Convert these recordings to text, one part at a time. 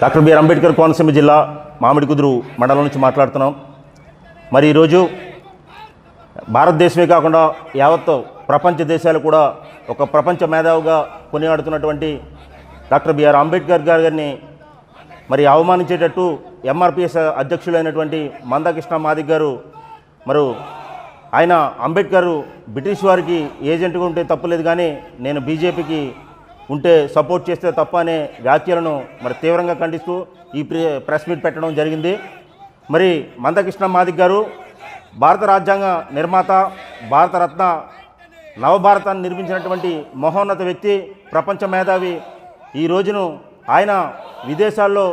Doctor BR Ambedkar Konaseema జిల్లా మామిడికుదురు మండలం నుంచి మాట్లాడుతున్నాం. మరి ఈరోజు భారతదేశమే కాకుండా యావత్ ప్రపంచ దేశాలు కూడా ఒక ప్రపంచ మేధావుగా కొనియాడుతున్నటువంటి డాక్టర్ బిఆర్ అంబేద్కర్ గారిని మరి అవమానించేటట్టు ఎంఆర్పిఎస్ అధ్యక్షులైనటువంటి మందకృష్ణ మాదిక్ గారు మరి ఆయన అంబేద్కర్ బ్రిటిష్ వారికి ఏజెంట్గా ఉంటే తప్పులేదు కానీ నేను బీజేపీకి ఉంటే సపోర్ట్ చేస్తే తప్ప అనే వ్యాఖ్యలను మరి తీవ్రంగా ఖండిస్తూ ఈ ప్రెస్ మీట్ పెట్టడం జరిగింది. మరి మందకృష్ణ మాదిక్ గారు భారత రాజ్యాంగ నిర్మాత భారతరత్న నవభారతాన్ని నిర్మించినటువంటి మహోన్నత వ్యక్తి ప్రపంచ మేధావి ఈ రోజును ఆయన విదేశాల్లో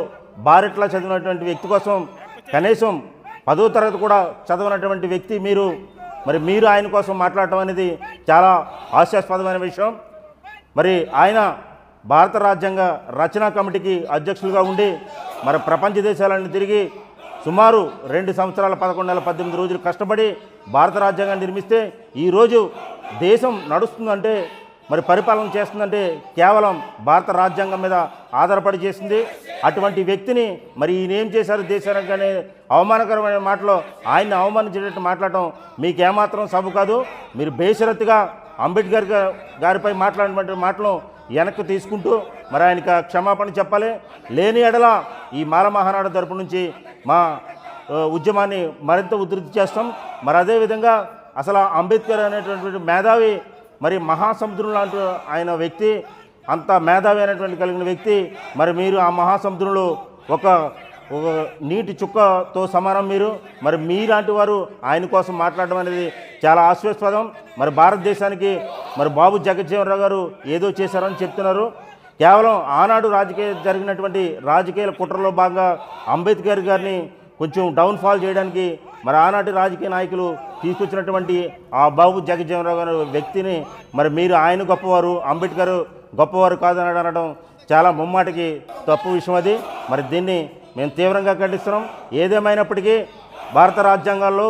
బారెట్లా చదివినటువంటి వ్యక్తి కోసం కనీసం పదో తరగతి కూడా చదవనటువంటి వ్యక్తి మీరు. మరి మీరు ఆయన కోసం మాట్లాడటం అనేది చాలా హాస్యాస్పదమైన విషయం. మరి ఆయన భారత రాజ్యాంగ రచనా కమిటీకి అధ్యక్షులుగా ఉండి మరి ప్రపంచ దేశాలన్నీ తిరిగి సుమారు రెండు సంవత్సరాల పదకొండు నెలల పద్దెనిమిది రోజులు కష్టపడి భారత రాజ్యాంగాన్ని నిర్మిస్తే ఈరోజు దేశం నడుస్తుందంటే మరి పరిపాలన చేస్తుందంటే కేవలం భారత రాజ్యాంగం మీద ఆధారపడి చేసింది. అటువంటి వ్యక్తిని మరి ఈయన ఏం చేశారు దేశానికి అనే అవమానకరమైన మాటలో ఆయన్ని అవమానించేటట్టు మాట్లాడటం మీకు ఏమాత్రం సబు కాదు. మీరు బేషరత్తుగా అంబేద్కర్ గారిపై మాట్లాడినటువంటి మాటలు వెనక్కి తీసుకుంటూ మరి ఆయనకి క్షమాపణ చెప్పాలి. లేని ఎడల ఈ మాల మహానాడు తరపు నుంచి మా ఉద్యమాన్ని మరింత ఉధృతి చేస్తాం. మరి అదేవిధంగా అసలు అంబేద్కర్ అనేటటువంటి మేధావి మరి మహాసముద్రం లాంటి ఆయన వ్యక్తి అంత మేధావి అనేటువంటి కలిగిన వ్యక్తి మరి మీరు ఆ మహాసముద్రంలో ఒక నీటి చుక్కతో సమానం మీరు. మరి మీలాంటి వారు ఆయన కోసం మాట్లాడడం అనేది చాలా ఆశ్వాస్పదం మరి భారతదేశానికి మరి బాబు జగజ్జీవనరావు గారు ఏదో చేశారని చెప్తున్నారు. కేవలం ఆనాడు రాజకీయ జరిగినటువంటి రాజకీయ కుట్రలో భాగంగా అంబేద్కర్ గారిని కొంచెం డౌన్ఫాల్ చేయడానికి మరి ఆనాటి రాజకీయ నాయకులు తీసుకొచ్చినటువంటి ఆ బాబు జగజ్జీవనరావు గారి వ్యక్తిని మరి మీరు ఆయన గొప్పవారు అంబేద్కర్ గొప్పవారు కాదని అనడం చాలా ముమ్మాటికి తప్పు విషయం అది. మరి దీన్ని మేము తీవ్రంగా ఖండిస్తున్నాం. ఏదేమైనప్పటికీ భారత రాజ్యాంగాల్లో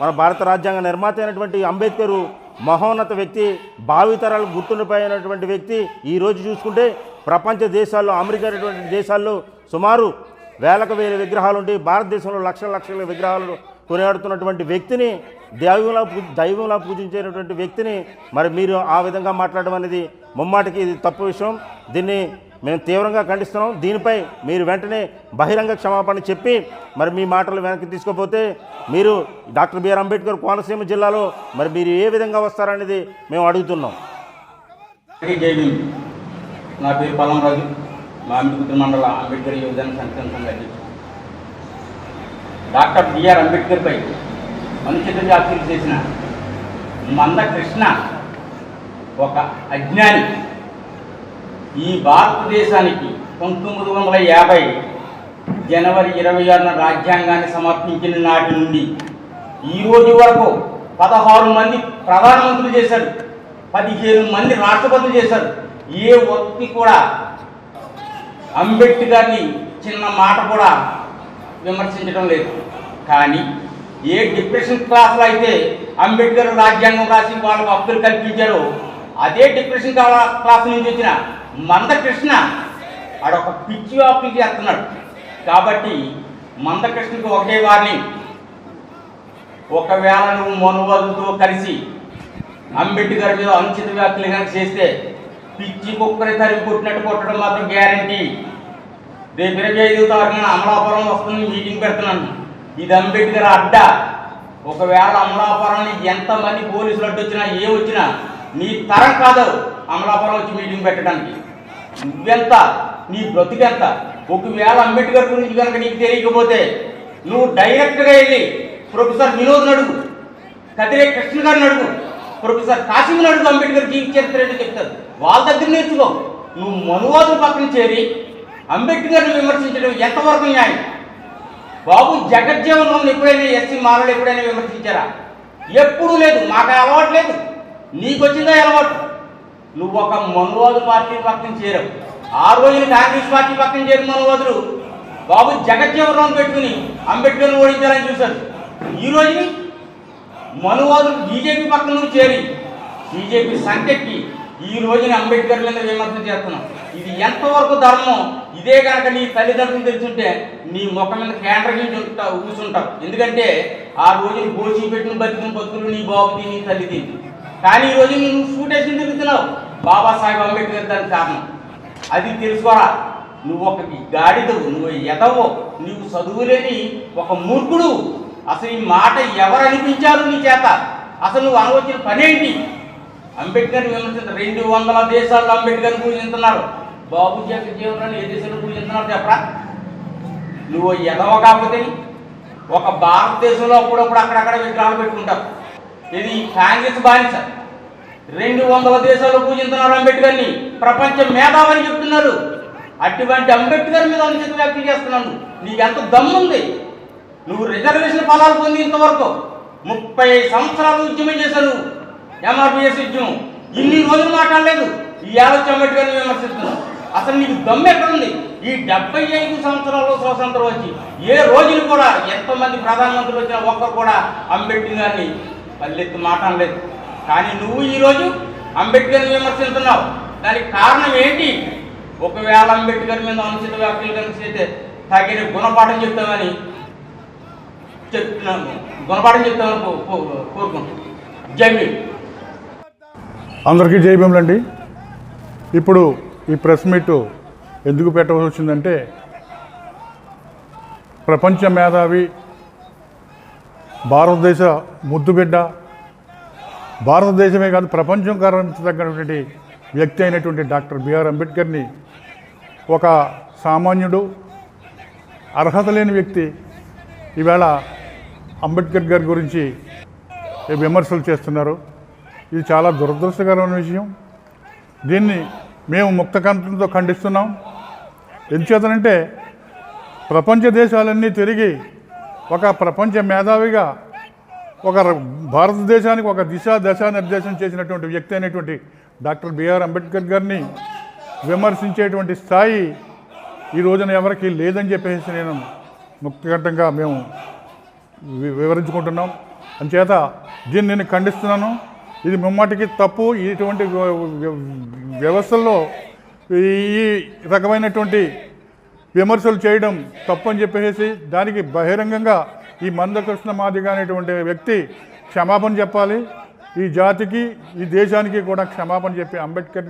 మన భారత రాజ్యాంగ నిర్మాత అయినటువంటి అంబేద్కర్ మహోన్నత వ్యక్తి భావితరాలు గుర్తుండిపోయినటువంటి వ్యక్తి. ఈరోజు చూసుకుంటే ప్రపంచ దేశాల్లో అమెరికా అనేటువంటి దేశాల్లో సుమారు వేలకు వేల విగ్రహాలు ఉండి భారతదేశంలో లక్షల లక్షల విగ్రహాలు కొనియాడుతున్నటువంటి వ్యక్తిని దైవంలా దైవంలా పూజించేటటువంటి వ్యక్తిని మరి మీరు ఆ విధంగా మాట్లాడడం అనేది ముమ్మాటికి ఇది తప్పు విషయం. దీన్ని మేము తీవ్రంగా ఖండిస్తున్నాం. దీనిపై మీరు వెంటనే బహిరంగ క్షమాపణ చెప్పి మరి మీ మాటలు వెనక్కి తీసుకోపోతే మీరు డాక్టర్ బిఆర్ అంబేద్కర్ కోనసీమ జిల్లాలో మరి మీరు ఏ విధంగా వస్తారనేది మేము అడుగుతున్నాం. నా పేరు పలంరాజు మామిడికుత్ర మండల అంబేద్కర్ యువజన సంక్షేమ సంఘ అధ్యక్షుడు. డాక్టర్ బిఆర్ అంబేద్కర్పై మనుషులు వ్యాఖ్యలు చేసిన మంద కృష్ణ ఒక అజ్ఞాని. ఈ భారతదేశానికి పంతొమ్మిది వందల యాభై జనవరి ఇరవై ఆరున రాజ్యాంగాన్ని సమర్పించిన నాటి నుండి ఈ రోజు వరకు పదహారు మంది ప్రధానమంత్రులు చేశారు పదిహేను మంది రాష్ట్రపతులు చేశారు. ఏ ఒక్కటి కూడా అంబేద్కర్ని చిన్న మాట కూడా విమర్శించడం లేదు. కానీ ఏ డిప్రెషన్ క్లాసులో అయితే అంబేద్కర్ రాజ్యాంగం రాసి వాళ్ళకు హక్కులు కల్పించారో అదే డిప్రెషన్ క్లాస్ నుంచి వచ్చిన మందకృష్ణ ఆడొక పిచ్చి వ్యాప్తి చేస్తున్నాడు కాబట్టి మందకృష్ణకి ఒకే వార్నింగ్ ఒకవేళ నువ్వు మనువలతో కలిసి అంబేద్కర్ మీద అనుచిత వ్యాఖ్యలు కనుక చేస్తే పిచ్చి కుక్కరి తరిగి కొట్టినట్టు కొట్టడం మాత్రం గ్యారంటీ రేపు ఇరవై ఐదు తారీఖున అమలాపురం వస్తుంది మీటింగ్ పెడుతున్నాను. ఇది అంబేద్కర్ అడ్డ. ఒకవేళ అమలాపురానికి ఎంతమంది పోలీసులు అడ్డు వచ్చినా ఏ వచ్చినా నీ తరం కాదు అమలాపురం వచ్చి మీటింగ్ పెట్టడానికి. నువ్వెంత? నీ బ్రతికెంత ఒకవేళ అంబేద్కర్ గురించి కనుక నీకు తెలియకపోతే నువ్వు డైరెక్ట్గా వెళ్ళి ప్రొఫెసర్ వినోద్ అడుగు. కదిరే కృష్ణ గారిని అడుగు. ప్రొఫెసర్ కాశీని అడుగు అంబేద్కర్ జీవిత చరిత్ర ఏంటో చెప్తారు. వాళ్ళ దగ్గర నేర్చుకో. నువ్వు మనువాదుల పక్కన చేరి అంబేద్కర్ని విమర్శించడం ఎంతవరకు న్యాయం? బాబు జగజ్జీవన్ ఎప్పుడైనా ఎస్సీ మాలలు ఎప్పుడైనా విమర్శించారా? ఎప్పుడూ లేదు. మాకు అలవాటు లేదు. నీకు వచ్చిందా అలవాటు. నువ్వు ఒక మనువాదు పార్టీ పక్కన చేరావు. ఆ రోజున కాంగ్రెస్ పార్టీ పక్కన చేరిన మనువాదులు బాబు జగజ్జీవరావు పెట్టుకుని అంబేద్కర్ని ఓడించాలని చూశారు. ఈ రోజుని మనువాదులు బీజేపీ పక్కన నుంచి చేరి బీజేపీ సంఖ్యకి ఈ రోజున అంబేద్కర్ మీద విమర్శ చేస్తున్నాం ఇది ఎంతవరకు ధర్మం? ఇదే కనుక నీ తల్లిదండ్రులు తెలుసుంటే నీ ముఖం మీద కేంద్రగించి ఉంటావు కూర్చుంటావు ఎందుకంటే ఆ రోజున భోజనం పెట్టిన బతికిన బతుకులు నీ బాబు నీ తల్లిది కానీ ఈ రోజు నువ్వు సూట్ వేసి తిరుగుతున్నావు బాబాసాహెబ్ అంబేద్కర్ దానికి కారణం. అది తెలుసుకోరా? నువ్వు ఒక గాడిదవు నువ్వు ఎదవో నువ్వు చదువులేని ఒక మూర్ఖుడు. అసలు ఈ మాట ఎవరు అనిపించారు నీ చేత? అసలు నువ్వు అనవచ్చిన పనేంటి? అంబేద్కర్ విమర్శించారు రెండు వందల దేశాల్లో అంబేద్కర్ పూజిస్తున్నారు. బాబు జీవనాన్ని ఏ దేశంలో పూజిస్తున్నారు చెప్పరా? నువ్వు ఎదవ కాకపోతే ఒక భారతదేశంలో అప్పుడప్పుడు అక్కడక్కడ విగ్రహాలు పెట్టుకుంటారు ఇది కాంగ్రెస్ బానిస. రెండు వందల దేశాలు పూజిస్తున్నారు అంబేద్కర్ని ప్రపంచ మేధావని చెప్తున్నారు. అటువంటి అంబేద్కర్ మీద అనుచిత వ్యక్తి చేస్తున్నాను. నీకు ఎంత దమ్ముంది? నువ్వు రిజర్వేషన్ ఫలాలు పొంది ఇంతవరకు ముప్పై సంవత్సరాలు ఉద్యమం చేశారు ఎంఆర్పిఎస్ ఉద్యమం. ఇన్ని రోజులు మాట్లాడలేదు. ఈ ఆలోచన అంబేద్కర్ని విమర్శిస్తున్నావు అసలు నీకు దమ్ము ఎక్కడుంది? ఈ డెబ్బై ఐదు సంవత్సరాల్లో స్వతంత్రం వచ్చి ఏ రోజులు కూడా ఎంతమంది ప్రధానమంత్రులు వచ్చినా ఒక్కరు కూడా అంబేద్కర్ గారిని పల్లెత్తి మాట్లాడలేదు కానీ నువ్వు ఈరోజు అంబేద్కర్ని విమర్శిస్తున్నావు దానికి కారణం ఏంటి? ఒకవేళ అంబేద్కర్ మీద అనుచిత వ్యాఖ్యలు కనుక చేస్తే తగిన గుణపాఠం చెప్తామని చెప్తున్నాను. గుణపాఠం చెప్తామని కో- కోరుకుంటున్నాను. జై అందరికీ జయభీములండి ఇప్పుడు ఈ ప్రెస్ మీట్ ఎందుకు పెట్టవలసి వచ్చిందంటే ప్రపంచ మేధావి భారతదేశ ముద్దుబిడ్డ భారతదేశమే కాదు ప్రపంచం గర్వించదగినటువంటి వ్యక్తి అయినటువంటి డాక్టర్ బిఆర్ అంబేద్కర్ని ఒక సామాన్యుడు అర్హత లేని వ్యక్తి. ఈవేళ అంబేద్కర్ గారి గురించి విమర్శలు చేస్తున్నారు. ఇది చాలా దురదృష్టకరమైన విషయం. దీన్ని మేము ముక్త కంఠంతో ఖండిస్తున్నాం. ఎందుచేతనంటే ప్రపంచ దేశాలన్నీ తిరిగి ఒక ప్రపంచ మేధావిగా ఒక భారతదేశానికి ఒక దిశ దశ నిర్దేశం చేసినటువంటి వ్యక్తి అయినటువంటి డాక్టర్ బిఆర్ అంబేద్కర్ గారిని విమర్శించేటువంటి స్థాయి ఈ రోజున ఎవరికి లేదని చెప్పేసి నేను ముక్తకంఠంగా మేము వివరించుకుంటున్నాం. అంచేత దీన్ని నేను ఖండిస్తున్నాను. ఇది ముమ్మాటికి తప్పు. ఇటువంటి వ్య- వ్య- వ్యవస్థల్లో ఈ రకమైనటువంటి విమర్శలు చేయడం తప్పని చెప్పేసి దానికి బహిరంగంగా ఈ మందకృష్ణ మాదిగ అనేటువంటి వ్యక్తి క్షమాపణ చెప్పాలి. ఈ జాతికి ఈ దేశానికి కూడా క్షమాపణ చెప్పి అంబేద్కర్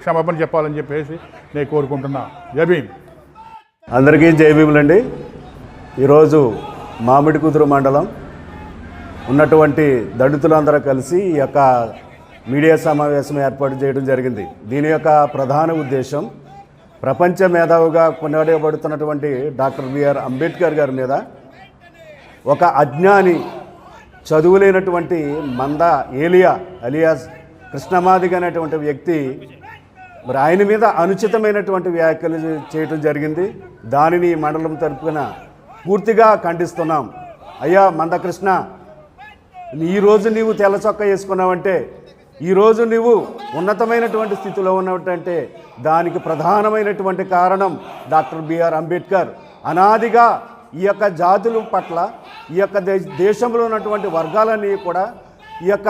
క్షమాపణ చెప్పాలని చెప్పేసి నేను కోరుకుంటున్నా. జబీన్ అందరికీ జయభీములండి ఈరోజు మామిడి కుదురు మండలం ఉన్నటువంటి దళితులందరూ కలిసి ఈ యొక్క మీడియా సమావేశం ఏర్పాటు చేయడం జరిగింది. దీని యొక్క ప్రధాన ఉద్దేశం ప్రపంచ మేధావుగా కొనియాడబడుతున్నటువంటి డాక్టర్ బిఆర్ అంబేద్కర్ గారి మీద ఒక అజ్ఞాని చదువులేనటువంటి మంద ఏలియా అలియాస్ కృష్ణమాదిగ అనేటువంటి వ్యక్తి మరి ఆయన మీద అనుచితమైనటువంటి వ్యాఖ్యలు చేయటం జరిగింది. దానిని ఈ మండలం తరపున పూర్తిగా ఖండిస్తున్నాం. అయ్యా మందకృష్ణ ఈరోజు నీవు తెల్ల చొక్కా వేసుకున్నావంటే ఈరోజు నీవు ఉన్నతమైనటువంటి స్థితిలో ఉన్నట్టంటే దానికి ప్రధానమైనటువంటి కారణం డాక్టర్ బిఆర్ అంబేద్కర్. అనాదిగా ఈ యొక్క జాతుల పట్ల ఈ యొక్క దేశంలో ఉన్నటువంటి వర్గాలన్నీ కూడా ఈ యొక్క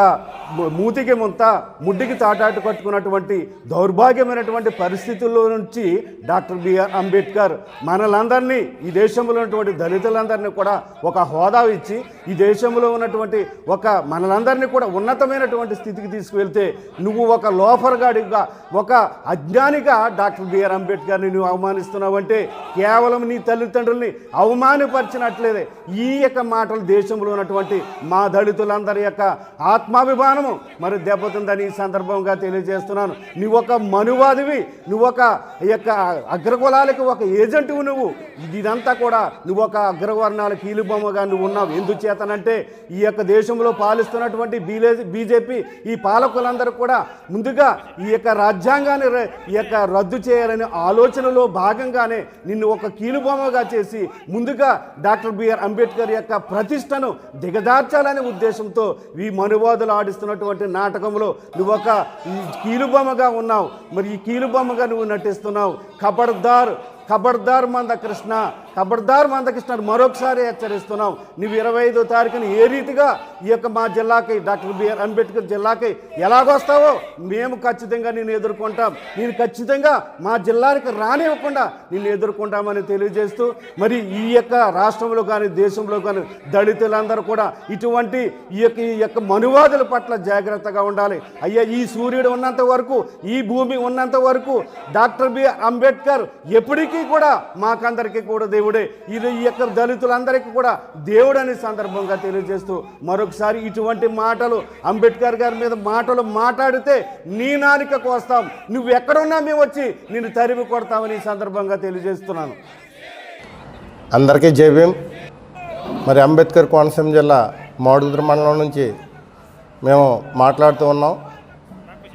మూతికి ముంత ముడ్డికి తాటాటు కట్టుకున్నటువంటి దౌర్భాగ్యమైనటువంటి పరిస్థితుల్లో నుంచి డాక్టర్ బిఆర్ అంబేద్కర్ మనలందరినీ ఈ దేశంలో ఉన్నటువంటి దళితులందరినీ కూడా ఒక హోదా ఇచ్చి ఈ దేశంలో ఉన్నటువంటి ఒక మనలందరినీ కూడా ఉన్నతమైనటువంటి స్థితికి తీసుకువెళ్తే నువ్వు ఒక లోఫర్గాడిగా ఒక అజ్ఞానిగా డాక్టర్ బిఆర్ అంబేద్కర్ని నువ్వు అవమానిస్తున్నావంటే కేవలం నీ తల్లిదండ్రుల్ని అవమానపరిచినట్లేదే. ఈ యొక్క మాటలు దేశంలో ఉన్నటువంటి మా దళితులందరి యొక్క ఆత్మాభిమానము. మరి దెబ్బతిందని ఈ సందర్భంగా తెలియజేస్తున్నాను. నువ్వు ఒక మనువాదివి నువ్వు ఒక ఈ యొక్క అగ్రకులాలకు ఒక ఏజెంటువు నువ్వు. ఇదంతా కూడా నువ్వు ఒక అగ్రవర్ణాల కీలుబొమ్మగా నువ్వు ఉన్నావు. ఎందుచేతనంటే ఈ యొక్క దేశంలో పాలిస్తున్నటువంటి బీలే బీజేపీ ఈ పాలకులందరూ కూడా ముందుగా ఈ యొక్క రాజ్యాంగాన్ని ఈ యొక్క రద్దు చేయాలనే ఆలోచనలో భాగంగానే నిన్ను ఒక కీలుబొమ్మగా చేసి ముందుగా డాక్టర్ బిఆర్ అంబేద్కర్ యొక్క ప్రతిష్టను దిగదార్చాలనే ఉద్దేశంతో ఈ మనువాదులు ఆడిస్తున్నటువంటి నాటకంలో నువ్వు ఒక కీలుబొమ్మగా ఉన్నావు. మరి ఈ కీలుబొమ్మగా నువ్వు నటిస్తున్నావు. ఖబర్దార్ ఖబర్దార్ మందకృష్ణ ఖబర్దార్ మందకృష్ణ మరొకసారి హెచ్చరిస్తున్నాం. నువ్వు ఇరవై ఐదో తారీఖున ఏ రీతిగా ఈ యొక్క మా జిల్లాకి డాక్టర్ బిఆర్ అంబేద్కర్ జిల్లాకి ఎలాగొస్తావో మేము ఖచ్చితంగా నేను ఎదుర్కొంటాం. నేను ఖచ్చితంగా మా జిల్లాకి రానివ్వకుండా నేను ఎదుర్కొంటామని తెలియజేస్తూ మరి ఈ యొక్క రాష్ట్రంలో కానీ దేశంలో కానీ దళితులందరూ కూడా ఇటువంటి ఈ యొక్క ఈ యొక్క మనువాదుల పట్ల జాగ్రత్తగా ఉండాలి. అయ్యా ఈ సూర్యుడు ఉన్నంత వరకు ఈ భూమి ఉన్నంత వరకు డాక్టర్ బిఆర్ అంబేద్కర్ ఎప్పటికీ కూడా మాకందరికీ కూడా దేవుడే. ఇది ఈ యొక్క దళితులందరికీ కూడా దేవుడని సందర్భంగా తెలియజేస్తూ మరొకసారి ఇటువంటి మాటలు అంబేద్కర్ గారి మీద మాటలు మాట్లాడితే నీ నాలికకు వస్తాం. నువ్వు ఎక్కడున్నా మేము వచ్చి నిన్ను తరిమి కొడతామని ఈ సందర్భంగా తెలియజేస్తున్నాను. అందరికీ జైవ్యం మరి అంబేద్కర్ కోనసీమ జిల్లా మాడుగుద్ర మండలం నుంచి మేము మాట్లాడుతూ ఉన్నాం.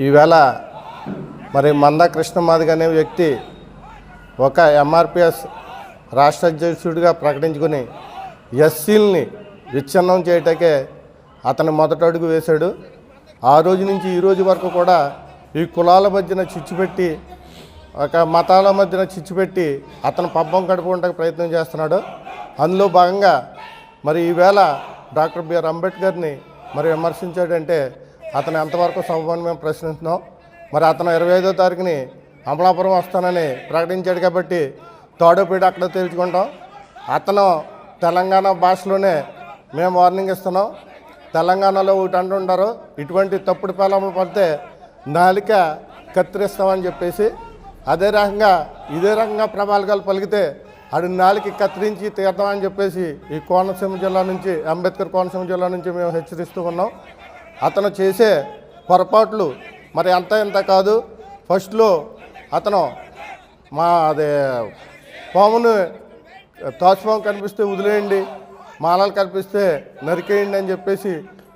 ఈవేళ మరి మందా కృష్ణమాదిగ అనే వ్యక్తి ఒక ఎంఆర్పిఎస్ రాష్ట్ర అధ్యక్షుడిగా ప్రకటించుకుని ఎస్సీల్ని విచ్ఛిన్నం చేయటకే అతను మొదట అడుగు వేశాడు. ఆ రోజు నుంచి ఈ రోజు వరకు కూడా ఈ కులాల మధ్యన చిచ్చు పెట్టి ఒక మతాల మధ్యన చిచ్చు పెట్టి అతను పబ్బం గడుపుకుంటే ప్రయత్నం చేస్తున్నాడు. అందులో భాగంగా మరి ఈవేళ డాక్టర్ బిఆర్ అంబేద్కర్ని మరి విమర్శించాడంటే అతను ఎంతవరకు సభమని మేము ప్రశ్నిస్తున్నాం. మరి అతను ఇరవై ఐదో తారీఖుని అమలాపురం వస్తానని ప్రకటించాడు కాబట్టి తోడపీడ అక్కడ తేల్చుకుంటాం. అతను తెలంగాణ భాషలోనే మేము వార్నింగ్ ఇస్తున్నాం. తెలంగాణలో ఒకటి అంటుంటారు ఇటువంటి తప్పుడు పేలములు పడితే నాలిక కత్తిరిస్తామని చెప్పేసి. అదే రకంగా ఇదే రకంగా ప్రభావితాలు పలికితే ఆడి నాలికి కత్తిరించి తీర్థమని చెప్పేసి ఈ కోనసీమ జిల్లా నుంచి అంబేద్కర్ కోనసీమ జిల్లా నుంచి మేము హెచ్చరిస్తూ ఉన్నాం. అతను చేసే పొరపాట్లు మరి అంత ఇంత కాదు. ఫస్ట్లో అతను మా అదే పామును తాచుపాము కనిపిస్తే వదిలేయండి మాలలు కనిపిస్తే నరికేయండి అని చెప్పేసి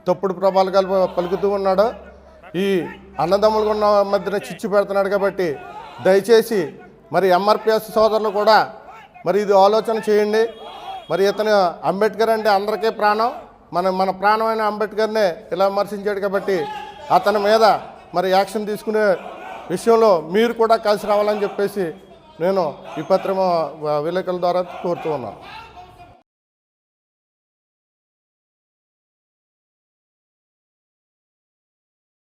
తప్పుడు ప్రభావాలు పలుకుతూ ఉన్నాడు. ఈ అన్నదమ్ములు ఉన్న మధ్యన చిచ్చు పెడుతున్నాడు కాబట్టి దయచేసి మరి ఎంఆర్పిఎస్ సోదరులు కూడా మరి ఇది ఆలోచన చేయండి. మరి ఇతను అంబేద్కర్ అంటే అందరికీ ప్రాణం. మన మన ప్రాణమైన అంబేద్కర్నే ఇలా విమర్శించాడు కాబట్టి అతని మీద మరి యాక్షన్ తీసుకునే విషయంలో మీరు కూడా కలిసి రావాలని చెప్పేసి నేను ఈ పత్రిమ విలేకరుల ద్వారా కోరుతూ ఉన్నాను.